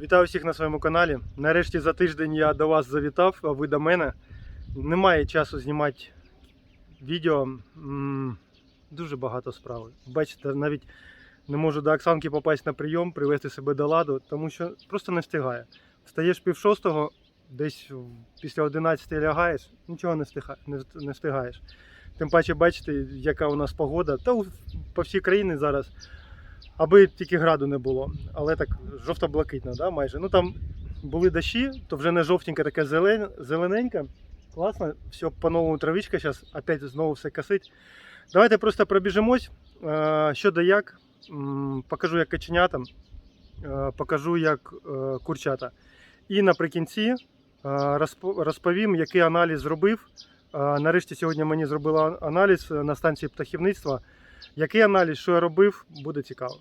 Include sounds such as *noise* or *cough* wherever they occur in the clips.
Вітаю всіх на своєму каналі. Нарешті за тиждень я до вас завітав, а ви до мене. Немає часу знімати відео. Дуже багато справи. Бачите, навіть не можу до Оксанки попасть на прийом, привести себе до ладу, тому що просто не встигає. Встаєш пів шостого, десь після 11 лягаєш, нічого не встигаєш. Не, встигаєш. Тим паче, бачите, яка у нас погода. Та по всій країні зараз аби тільки граду не було. Але так жовто-блакитна, да, майже. Ну там були дощі, то вже не жовтенька, така зелен, зелененька. Класно, все по-новому травичка зараз опять знову все косить. Давайте просто пробіжимось. Е, Що да як. Покажу, як каченята, е, покажу, як е, курчата. І наприкінці розповім, який аналіз зробив. Нарешті сьогодні мені зробили аналіз на станції птахівництва. Який аналіз, що я робив, буде цікаво.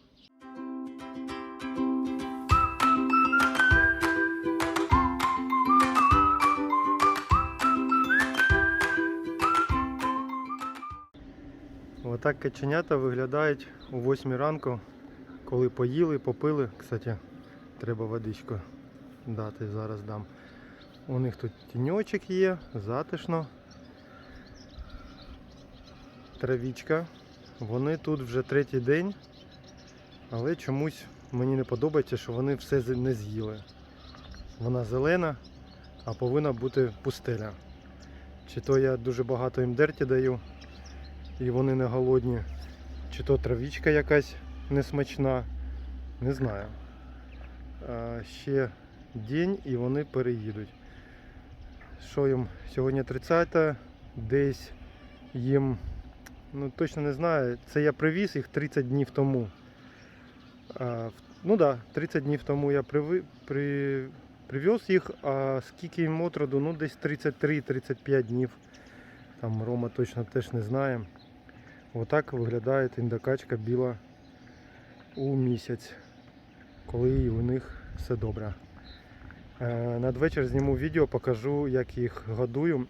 Отак каченята виглядають о 8 ранку, коли поїли, попили. Кстати, треба водичку дати, зараз дам. У них тут тіньочок є, затишно. Травічка. Вони тут вже третій день, але чомусь мені не подобається, що вони все не з'їли. Вона зелена, а повинна бути пустеля. Чи то я дуже багато їм дерті даю, і вони не голодні, чи то травічка якась несмачна, не знаю. А, ще день і вони переїдуть. Що їм сьогодні 30 десь їм Ну, точно не знаю. Це я привіз їх 30 днів тому. А, ну так, да, 30 днів тому я приви, при, привез їх, а скільки їм отроду, ну десь 33-35 днів. Там Рома точно теж не знає. Отак виглядає індокачка біла у місяць, коли у них все добре. Е, Надвечір зніму відео, покажу, як їх годую.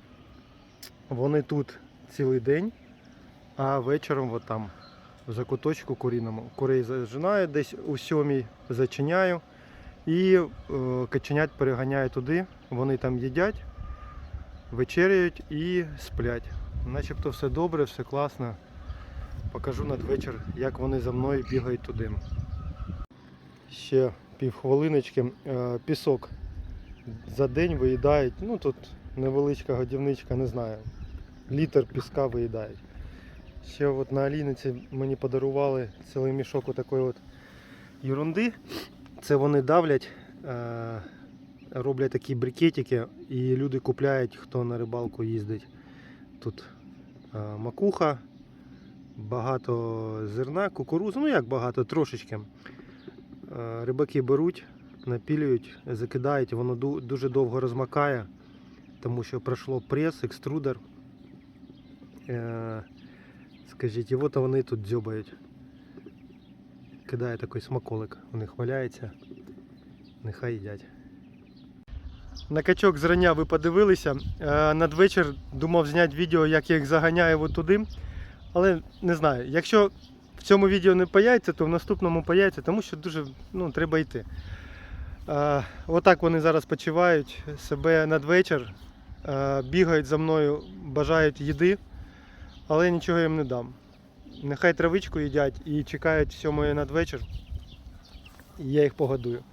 Вони тут цілий день. А вечором от там, в закуточку куріному. Курей зажинаю десь у сьомій зачиняю. І е, каченят переганяю туди. Вони там їдять, вечеряють і сплять. Начебто все добре, все класно. Покажу надвечір, як вони за мною бігають туди. Ще півхвилиночки. Е, Пісок за день виїдають. Ну тут невеличка годівничка, не знаю. Літр піска виїдають. Ще от на Аліниці мені подарували цілий мішок такої от ерунди. Це вони давлять, е, роблять такі брикетики і люди купляють, хто на рибалку їздить. Тут е, макуха, багато зерна, кукурудзи, ну як багато, трошечки. Е, Рибаки беруть, напілюють, закидають, воно дуже довго розмакає, тому що пройшло прес, екструдер. Скажіть, і от вони тут дзьобають. Кидає такий смаколик, у них валяється. Нехай їдять. На качок зрання ви подивилися. Е, Надвечір думав зняти відео, як я їх заганяю от туди. Але не знаю, якщо в цьому відео не появиться, то в наступному появиться, тому що дуже ну, треба йти. Е, Отак вони зараз почувають себе надвечір, е, бігають за мною, бажають їди але я нічого їм не дам. Нехай травичку їдять і чекають сьомої надвечір. І я їх погодую.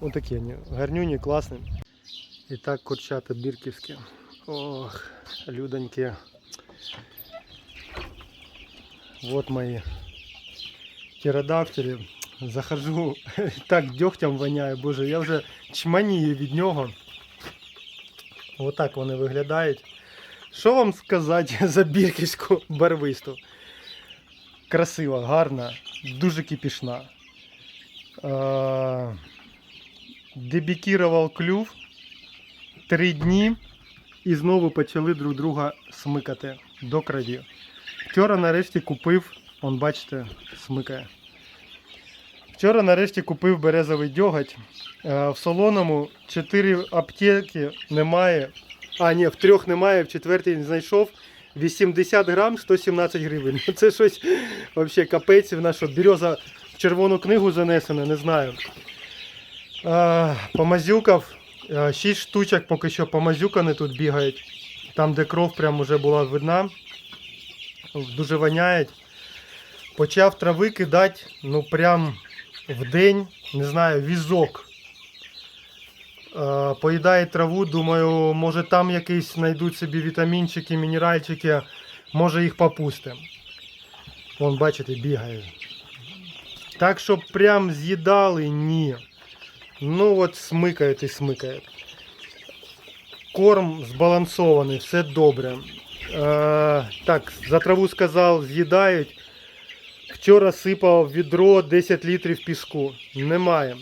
Ось такі вони, гарнюні, класні. І так курчата бірківські. Ох, людоньки. Вот мої птеродактилі. Захожу, *laughs* так дьогтям воняє, боже, я вже чманію від нього. Отак вони виглядають. Що вам сказати *laughs* за бірківську барвисту? Красива, гарна, дуже кипішна. Дебікірував клюв три дні і знову почали друг друга смикати до крові. Вчора нарешті купив, он бачите, смикає. Вчора нарешті купив березовий дьоготь. Е, В солоному 4 аптеки немає. А, ні, в трьох немає, в четвертій знайшов. 80 грам 117 гривень. *laughs* Це щось взагалі капець в нашу береза в червону книгу занесена, не знаю. Е, Помазюкав. Е, Шість штучок поки що помазюкани тут бігають. Там, де кров прям уже була видна. Дуже воняють. Почав трави кидати, ну прям в день, не знаю, візок. Е, Поїдає траву, думаю, може там якісь знайдуть собі вітамінчики, мінеральчики, може їх попустимо. Вон, бачите, бігає. Так, щоб прям з'їдали, ні. Ну от смикають і смикають. Корм збалансований, все добре. Е, так, за траву сказав, з'їдають. Вчора сипав відро 10 літрів піску. Немає.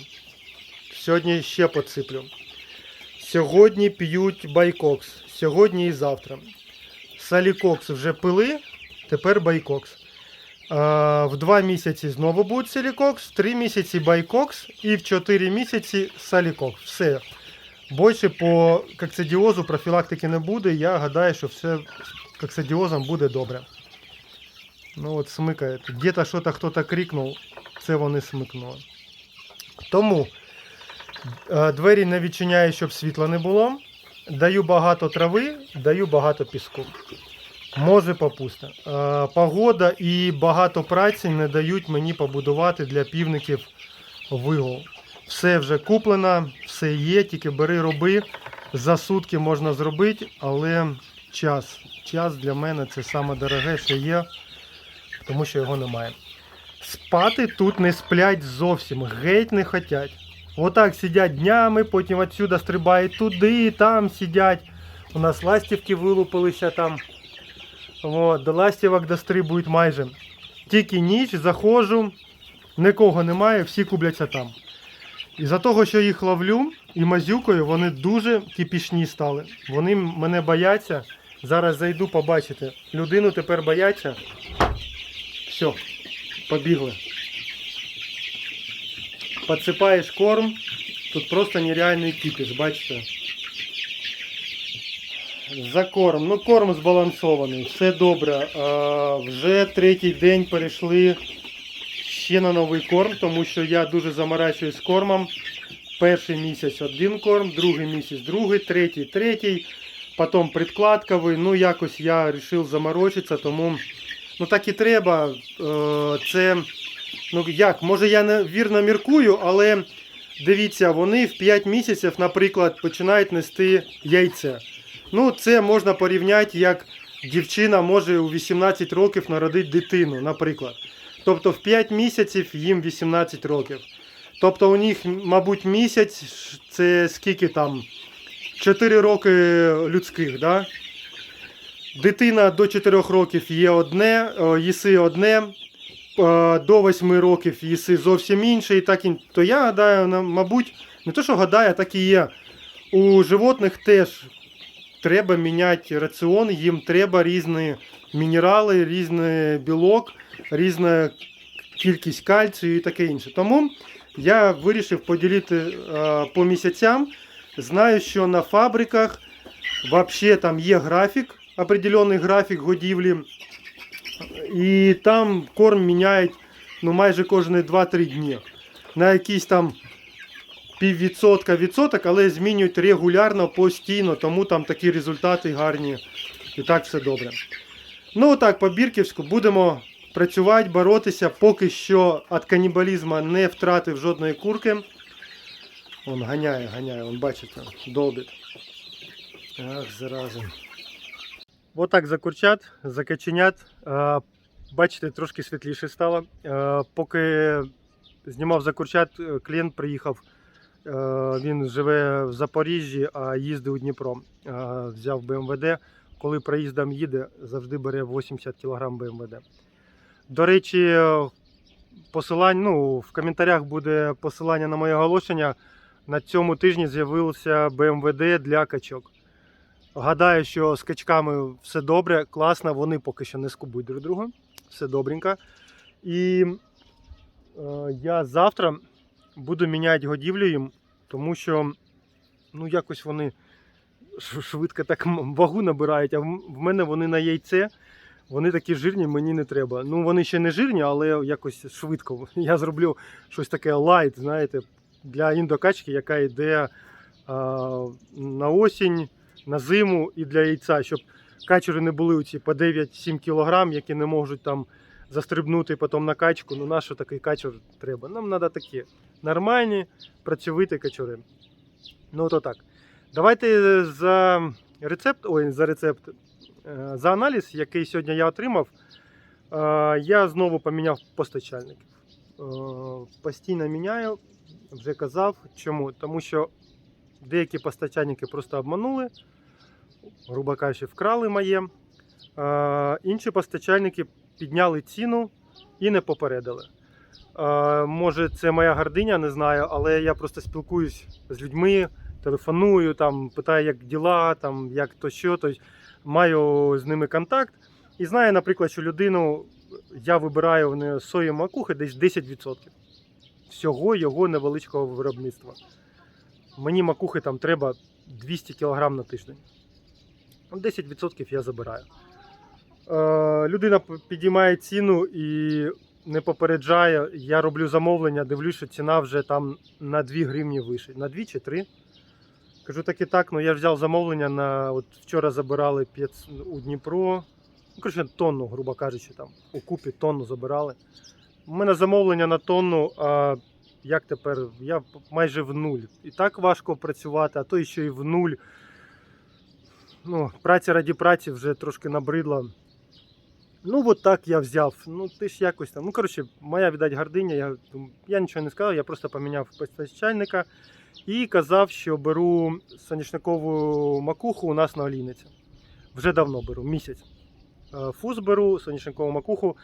Сьогодні ще подсиплю. Сьогодні п'ють байкокс. Сьогодні і завтра. Салікокс вже пили, тепер байкокс. В 2 місяці знову буде салікокс, в 3 місяці байкокс і в 4 місяці салікокс. Все. Більше по коксидіозу профілактики не буде. Я гадаю, що все з коксидіозом буде добре. Ну от смикає. Где-то що-то хто-то крикнув, це вони смикнули. Тому двері не відчиняю, щоб світла не було. Даю багато трави, даю багато піску. Може попусти. Е, Погода і багато праці не дають мені побудувати для півників вигул. Все вже куплено, все є, тільки бери, роби. За сутки можна зробити, але час. Час для мене це саме дороге, що є, тому що його немає. Спати тут не сплять зовсім, геть не хотять. Отак сидять днями, потім отсюда стрибають туди, там сидять. У нас ластівки вилупилися там. От, до ластівок дострибують майже. Тільки ніч, заходжу, нікого немає, всі кубляться там. І за того, що їх ловлю і мазюкою, вони дуже кипішні стали. Вони мене бояться. Зараз зайду побачити. Людину тепер бояться. Все, побігли. Подсипаєш корм. Тут просто нереальний кипіш, бачите? За корм. Ну, корм збалансований, все добре. А, вже третій день перейшли ще на новий корм, тому що я дуже заморачуюсь з кормом. Перший місяць один корм, другий місяць другий, третій, третій, потім предкладковий. Ну, якось я вирішив заморочитися, тому ну так і треба. Е, Це, ну як, може я не вірно міркую, але дивіться, вони в 5 місяців, наприклад, починають нести яйце. Ну, це можна порівняти, як дівчина може у 18 років народити дитину, наприклад. Тобто в 5 місяців їм 18 років. Тобто у них, мабуть, місяць це скільки там? 4 роки людських, да? Дитина до 4 років є одне, їси одне, е, до 8 років їси зовсім інше. І так, і- то я гадаю, мабуть, не то, що гадаю, так і є. У животних теж треба міняти раціон, їм треба різні мінерали, різний білок, різна кількість кальцію і таке інше. Тому я вирішив поділити е, по місяцям. Знаю, що на фабриках взагалі там є графік, определений графік годівлі. І там корм міняють ну, майже кожні 2-3 дні. На якісь там піввідсотка відсоток, але змінюють регулярно, постійно, тому там такі результати гарні. І так все добре. Ну так, по Бірківську будемо працювати, боротися, поки що від канібалізму не втратив жодної курки. Он ганяє, ганяє, он бачите, долбить. Ах, зараза. Отак за курчат, за. Е, Бачите, трошки світліше стало. Е, Поки знімав за курчат, е, клієнт приїхав. Він живе в Запоріжжі, а їздить у Дніпро. Взяв БМВД. Коли проїздом їде, завжди бере 80 кг БМВД. До речі, посилання, ну, в коментарях буде посилання на моє оголошення. На цьому тижні з'явився БМВД для качок. Гадаю, що з качками все добре, класно, вони поки що не скубуть друг друга. Все добренько. І е, я завтра буду міняти годівлю їм, тому що ну, якось вони швидко так вагу набирають, а в мене вони на яйце. Вони такі жирні, мені не треба. Ну, вони ще не жирні, але якось швидко. *laughs* Я зроблю щось таке лайт, знаєте, для індокачки, яка йде а, на осінь, на зиму і для яйця, щоб качери не були оці по 9-7 кг, які не можуть там застрибнути потім на качку. Ну, на що такий качер треба? Нам треба такі нормальні, працьовиті качури. Ну, то так. Давайте за рецепт, ой, за рецепт, е, за аналіз, який сьогодні я отримав, е, я знову поміняв постачальників. Е, Постійно міняю, вже казав. Чому? Тому що деякі постачальники просто обманули, грубо кажучи, вкрали моє. Інші постачальники підняли ціну і не попередили. Може, це моя гординя, не знаю, але я просто спілкуюсь з людьми, телефоную, там, питаю, як діла, там, як то що, то маю з ними контакт. І знаю, наприклад, що людину я вибираю в неї сої макухи десь 10% всього його невеличкого виробництва. Мені макухи там треба 200 кг на тиждень. 10% я забираю. Е, людина підіймає ціну і не попереджає. Я роблю замовлення, дивлюсь, що ціна вже там на 2 гривні вище. На 2 чи 3. Кажу так і так, ну я взяв замовлення на. От вчора забирали 5 у Дніпро. Ну, коротше, тонну, грубо кажучи, там у купі тонну забирали. У мене замовлення на тонну, а як тепер? Я майже в нуль. І так важко працювати, а то ще й в нуль. Ну, праця раді праці вже трошки набридла. Ну, от так я взяв. Ну, ти ж якось там. Ну, коротше, моя, віддать, гординя. Я, я нічого не сказав, я просто поміняв постачальника і казав, що беру соняшникову макуху у нас на олійниці. Вже давно беру, місяць. Е, Фуз беру, соняшникову макуху.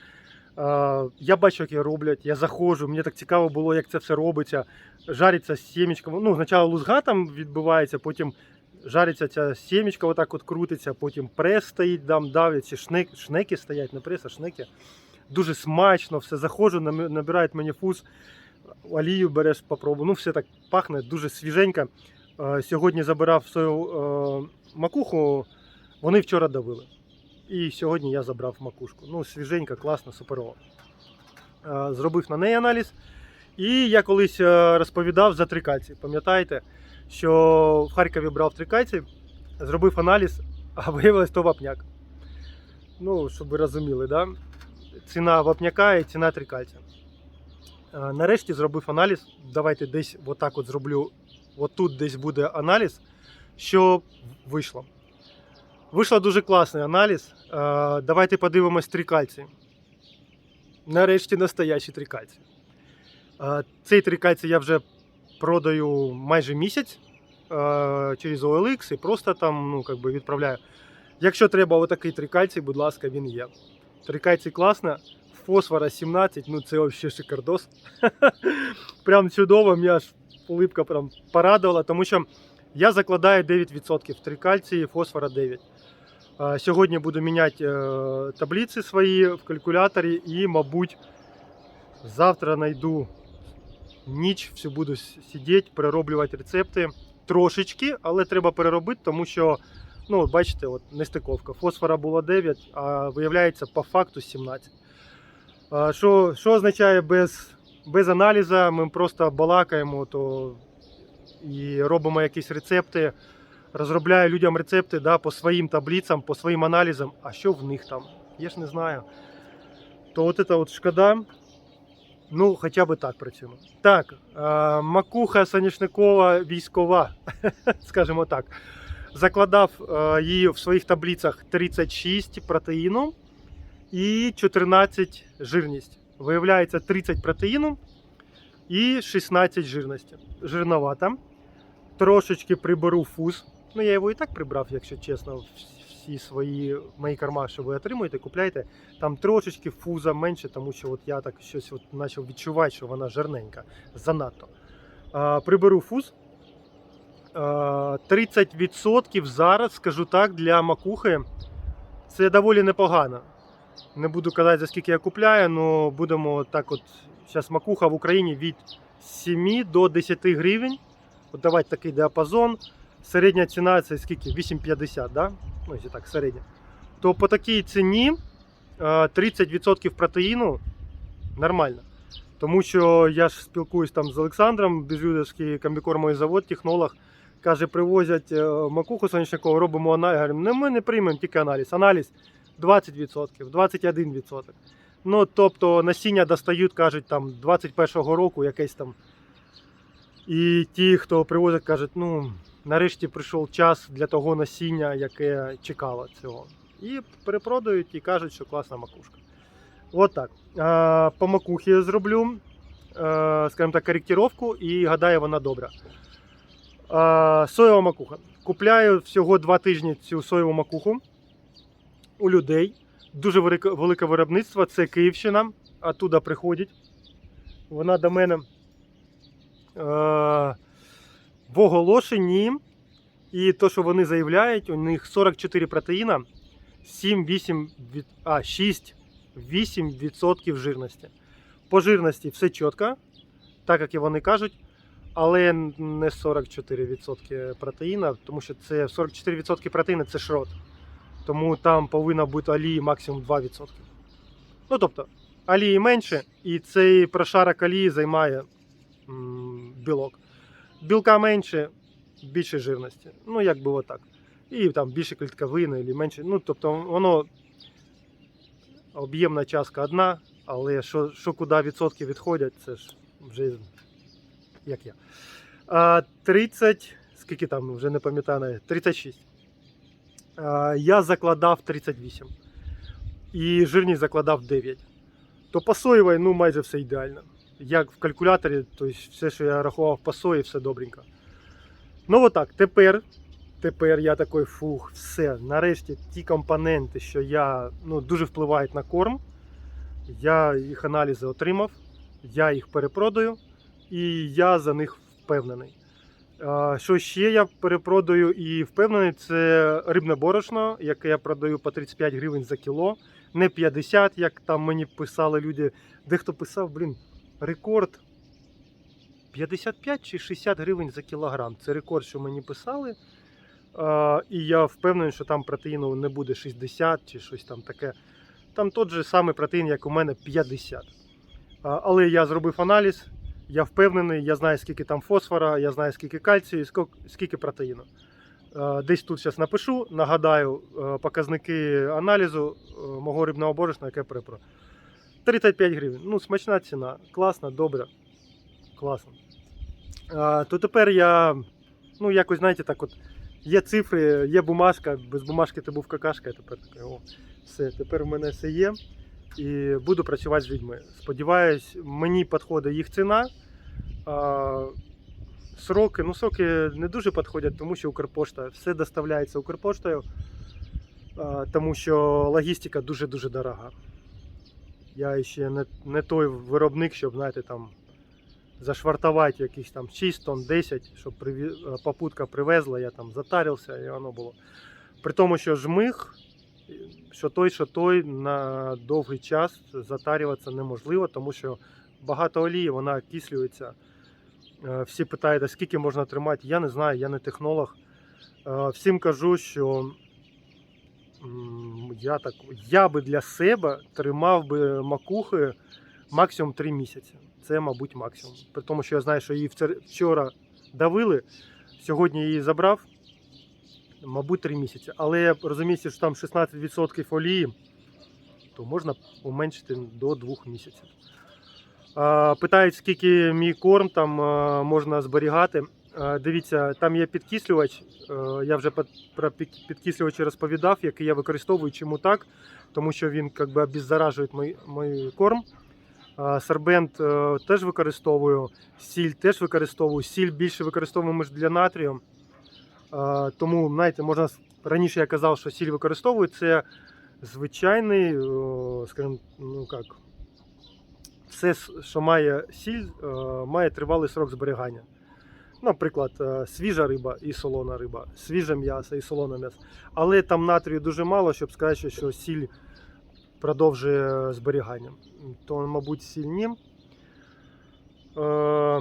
Я бачу, як її роблять, я заходжу, мені так цікаво було, як це все робиться. Жариться сімечка. Ну, спочатку лузга там відбувається, потім жариться ця сімечка, отак от крутиться, потім прес стоїть, там давлять, ці шнек, шнеки стоять, не прес, а шнеки. Дуже смачно, все заходжу, набирають мені фуз, олію береш, попробуй. Ну, все так пахне, дуже свіженько. Сьогодні забирав свою макуху, вони вчора давили. І сьогодні я забрав макушку. Ну, свіженька, класно, суперово. Е, Зробив на неї аналіз. І я колись е, розповідав за трикальці. Пам'ятаєте, що в Харкові брав трикальці, зробив аналіз, *laughs* а виявилось то вапняк. Ну, щоб ви розуміли, да? ціна вапняка і ціна трикальця. Е, Нарешті зробив аналіз. Давайте десь отак от зроблю. Отут десь буде аналіз, що вийшло. Вийшло дуже класний аналіз. Е, Давайте подивимось трикальці. Нарешті настоящі трикальці. Е, Цей трикальці я вже продаю майже місяць е, через OLX і просто там ну, как би відправляю. Якщо треба отакий трикальцій, будь ласка, він є. Трикальцій класно. Фосфора 17, ну це взагалі шикардос. *laughs* прям чудово, мене аж улипка прям порадувала, тому що я закладаю 9% трикальції, фосфора 9. Сьогодні буду міняти е, таблиці свої в калькуляторі і, мабуть, завтра знайду ніч, все буду сидіти, перероблювати рецепти трошечки, але треба переробити, тому що, ну, бачите, от нестиковка. Фосфора було 9, а виявляється по факту 17. Що, що означає без, без аналізу? Ми просто балакаємо то і робимо якісь рецепти. Розробляю людям рецепти да, по своїм таблицям, по своїм аналізам. А що в них там? Я ж не знаю. То от це от шкода. Ну, хоча б так працюємо. Так, е, макуха соняшникова військова, *laughs* скажімо так. Закладав е, її в своїх таблицях 36 протеїну і 14 жирність. Виявляється 30 протеїну і 16 жирності. Жирновата. Трошечки приберу фуз. Ну, я його і так прибрав, якщо чесно, всі свої мої карма, що ви отримуєте, купляйте. Там трошечки фуза менше, тому що от я так щось от почав відчувати, що вона жирненька, занадто. А, приберу фуз. А, 30% зараз, скажу так, для макухи це доволі непогано. Не буду казати, за скільки я купляю, але будемо так от. Зараз макуха в Україні від 7 до 10 гривень. От давайте такий діапазон. Середня ціна це скільки? 8,50, да? Ну, якщо так, середня. То по такій ціні е, 30% протеїну нормально. Тому що я ж спілкуюсь там з Олександром, Безюдовський комбікормовий завод, технолог. Каже, привозять е, макуху соняшникову, робимо аналіз. Говоримо, не ми не приймемо тільки аналіз. Аналіз 20%, 21%. Ну, тобто насіння достають, кажуть, там 21-го року якесь там. І ті, хто привозять, кажуть, ну, нарешті прийшов час для того насіння, яке чекало цього. І перепродають і кажуть, що класна макушка. От так. По макухі я зроблю, е, скажімо так, коректировку і гадаю, вона добра. Соєва макуха. Купляю всього 2 тижні цю соєву макуху у людей. Дуже велике, велике виробництво. Це Київщина. Оттуда приходять. Вона до мене е, в оголошенні. І то, що вони заявляють, у них 44 протеїна, 7-8 від, а, 6-8% жирності. По жирності все чітко, так як і вони кажуть, але не 44% протеїна, тому що це 44% протеїна це шрот. Тому там повинна бути олії максимум 2%. Ну тобто, олії менше, і цей прошарок олії займає м, білок. Білка менше, більше жирності. Ну, як би отак. І там більше клітковини, і менше. Ну, тобто, воно об'ємна частка одна, але що, що куди відсотки відходять, це ж вже як я. А, 30, скільки там, вже не пам'ятаю, 36. А, я закладав 38. І жирність закладав 9. То по соєвій, ну, майже все ідеально. Як в калькуляторі, тобто все, що я рахував сої, все добренько. Ну, отак, тепер, тепер я такий фух, все. Нарешті ті компоненти, що я ну, дуже впливають на корм. Я їх аналізи отримав, я їх перепродаю, і я за них впевнений. Що ще я перепродаю і впевнений, це рибне борошно, яке я продаю по 35 гривень за кіло, не 50, як там мені писали люди. Дехто писав, блін, рекорд 55 чи 60 гривень за кілограм. Це рекорд, що мені писали. І я впевнений, що там протеїну не буде 60 чи щось там таке. Там той же самий протеїн, як у мене 50. А, але я зробив аналіз, я впевнений, я знаю, скільки там фосфора, я знаю, скільки кальцію, і скільки- протеїну. Десь тут зараз напишу, нагадаю показники аналізу мого рибного борошна, яке припро. 35 гривень. Ну, смачна ціна, класна, добре. Класно. А, то тепер я, ну, якось, знаєте, так от, є цифри, є бумажка, без бумажки ти був какашка, а тепер таке, о, все, тепер в мене все є. І буду працювати з людьми. Сподіваюсь, мені підходить їх ціна. А, сроки, ну сроки не дуже підходять, тому що Укрпошта, все доставляється Укрпоштою, тому що логістика дуже-дуже дорога. Я ще не, не той виробник, щоб, знаєте, там зашвартувати якісь там 6 тонн, 10, щоб приві... е, попутка привезла, я там затарився і воно було. При тому, що жмих, що той, що той на довгий час затарюватися неможливо, тому що багато олії, вона окислюється. Е, Всі питають, а скільки можна тримати. Я не знаю, я не технолог. Е, Всім кажу, що я, так, я би для себе тримав би макухи максимум 3 місяці. Це, мабуть, максимум. При тому, що я знаю, що її вчора давили, сьогодні її забрав, мабуть, 3 місяці. Але розумію, що там 16% олії, то можна уменшити до 2 місяців. Питають, скільки мій корм там можна зберігати. Дивіться, там є підкислювач. Е, Я вже про під- підкислювачі розповідав, який я використовую. Чому так? Тому що він би, обеззаражує мій, мій корм. Сербент е, теж використовую, сіль теж використовую. Сіль більше використовуємо для натрію. Тому, знаєте, можна раніше я казав, що сіль використовую. Це звичайний, скажімо, ну як, все, що має сіль, е, має тривалий срок зберігання. Наприклад, е, свіжа риба і солона риба, свіже м'ясо і солоне м'ясо. Але там натрію дуже мало, щоб сказати, що сіль продовжує зберігання. То, мабуть, сіль ні. Е,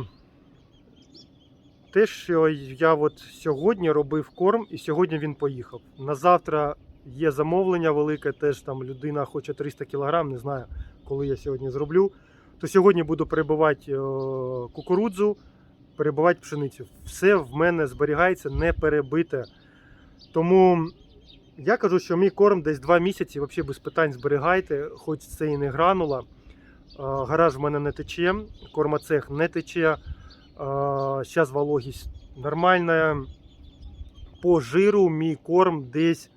Те, що я от сьогодні робив корм, і сьогодні він поїхав. На завтра є замовлення велике, теж там людина хоче 300 кг, не знаю, коли я сьогодні зроблю. то сьогодні буду перебивати е, кукурудзу, перебивати пшеницю. Все в мене зберігається не перебите. Тому я кажу, що мій корм десь 2 місяці, взагалі без питань зберігайте, хоч це і не гранула. Гараж в мене не тече, кормоцех не тече. Зараз вологість нормальна. По жиру мій корм десь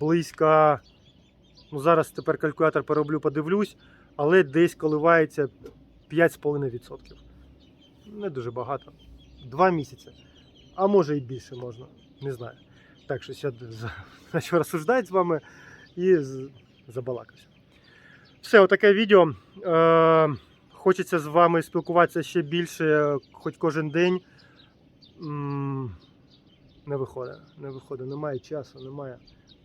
близько. Ну, зараз тепер калькулятор перероблю, подивлюсь, але десь коливається 5,5%. Не дуже багато. Два місяці. А може і більше можна. Не знаю. Так що я *laughs* почав розсуждати з вами і забалакався. Все, отаке відео. Е, хочеться з вами спілкуватися ще більше, хоч кожен день. Не виходить, не виходить, немає часу, немає,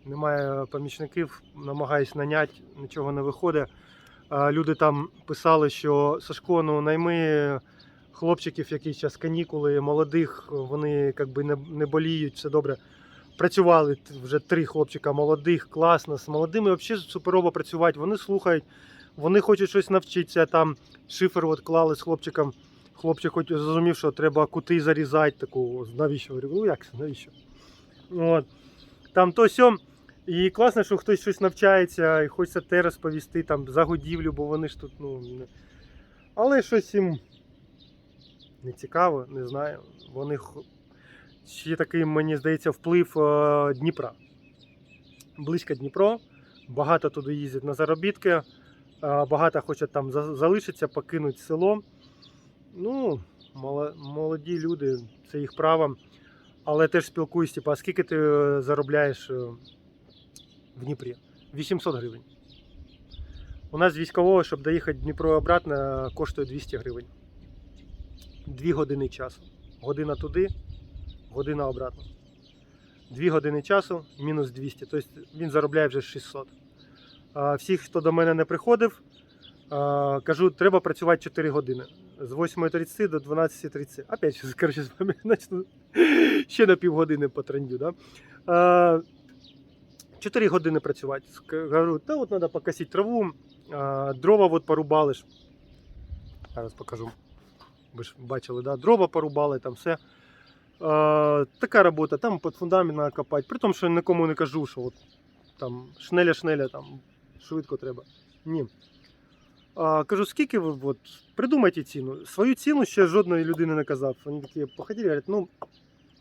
немає помічників, намагаюсь наняти, нічого не виходить. Люди там писали, що Сашко, ну найми хлопчиків, які зараз канікули, молодих, вони якби не, не боліють, все добре. Працювали вже три хлопчика молодих, класно. З молодими взагалі суперово працювати. Вони слухають, вони хочуть щось навчитися. Там шифер от клали з хлопчиком. Хлопчик хоч зрозумів, що треба кути зарізати, таку, навіщо? Говорю, ну як це, навіщо? От. Там то сьом. І класно, що хтось щось навчається і хочеться те розповісти там, за годівлю, бо вони ж тут, ну. Але щось їм не цікаво, не знаю. Вони ще такий, мені здається, вплив е, Дніпра. Близько Дніпро. Багато туди їздять на заробітки. е, Багато хочуть там за- залишитися, покинути село. Ну, молоді люди, це їх право. Але теж спілкуюсь, типу, а скільки ти е, заробляєш в Дніпрі? 800 гривень. У нас військового, щоб доїхати Дніпро обратно, коштує 200 гривень. Дві години часу. Година туди, година обратно. Дві години часу, мінус 200. Тобто він заробляє вже 600. Всіх, хто до мене не приходив, кажу, треба працювати 4 години. З 8.30 до 12.30. Опять, коротше, з вами *laughs* начну ще на півгодини потрендю. Да? А, 4 години працювати. Говорю, та от треба покосити траву, дрова от порубали. Зараз покажу. Ви ж бачили, да? дрова порубали, там все. А, така робота, там під фундамент треба копати. При тому, що нікому не кажу, що от, там шнеля-шнеля, там швидко треба. Ні. А, кажу, скільки ви от, придумайте ціну. Свою ціну ще жодної людини не казав. Вони такі походили, говорять, ну,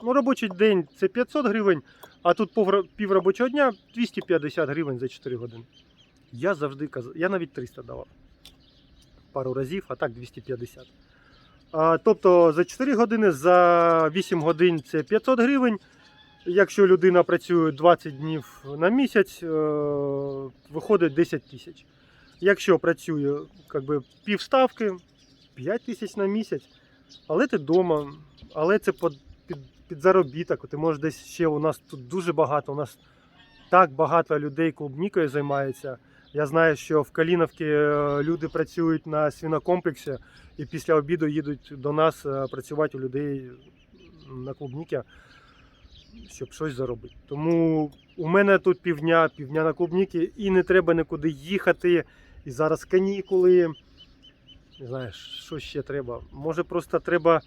ну робочий день це 500 гривень, а тут пів робочого дня 250 гривень за 4 години. Я завжди казав, я навіть 300 давав. Пару разів, а так 250. Тобто за 4 години, за 8 годин це 500 гривень. Якщо людина працює 20 днів на місяць, е, виходить 10 тисяч. Якщо працює би, півставки, 5 тисяч на місяць, але ти вдома, але це під, під, під заробіток. Ти можеш десь ще у нас тут дуже багато. У нас так багато людей клубнікою займається. Я знаю, що в Каліновці е, люди працюють на свінокомплексі і після обіду їдуть до нас е, працювати у людей на клубніки, щоб щось заробити. Тому у мене тут півдня, півдня на клубніки, і не треба нікуди їхати. І зараз канікули. Не знаю, що ще треба. Може просто треба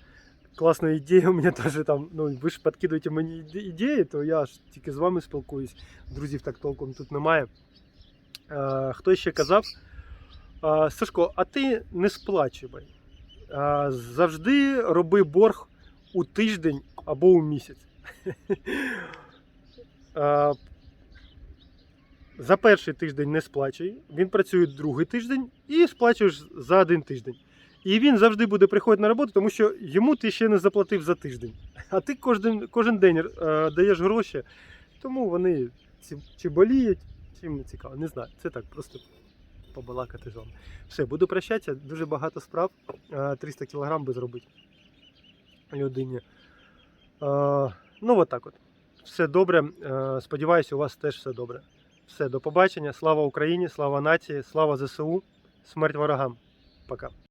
класна ідея. *laughs* У мене теж там, ну ви ж підкидуєте мені ідеї, то я ж тільки з вами спілкуюсь. Друзів так толком тут немає. Е, хто ще казав? Е, Сашко, а ти не сплачувай. Е, завжди роби борг у тиждень або у місяць. *laughs* За перший тиждень не сплачуй, він працює другий тиждень і сплачуєш за один тиждень. І він завжди буде приходити на роботу, тому що йому ти ще не заплатив за тиждень. А ти кожен, кожен день е, даєш гроші, тому вони чи боліють, чи мені цікаво. Не знаю. Це так, просто побалакати з вами. Все, буду прощатися, дуже багато справ. Е, 300 кг би зробити людині. Е, ну, от так от. Все добре. Е, Сподіваюся, у вас теж все добре. Все, до побачення. Слава Україні, слава нації, слава ЗСУ, смерть ворогам. Пока.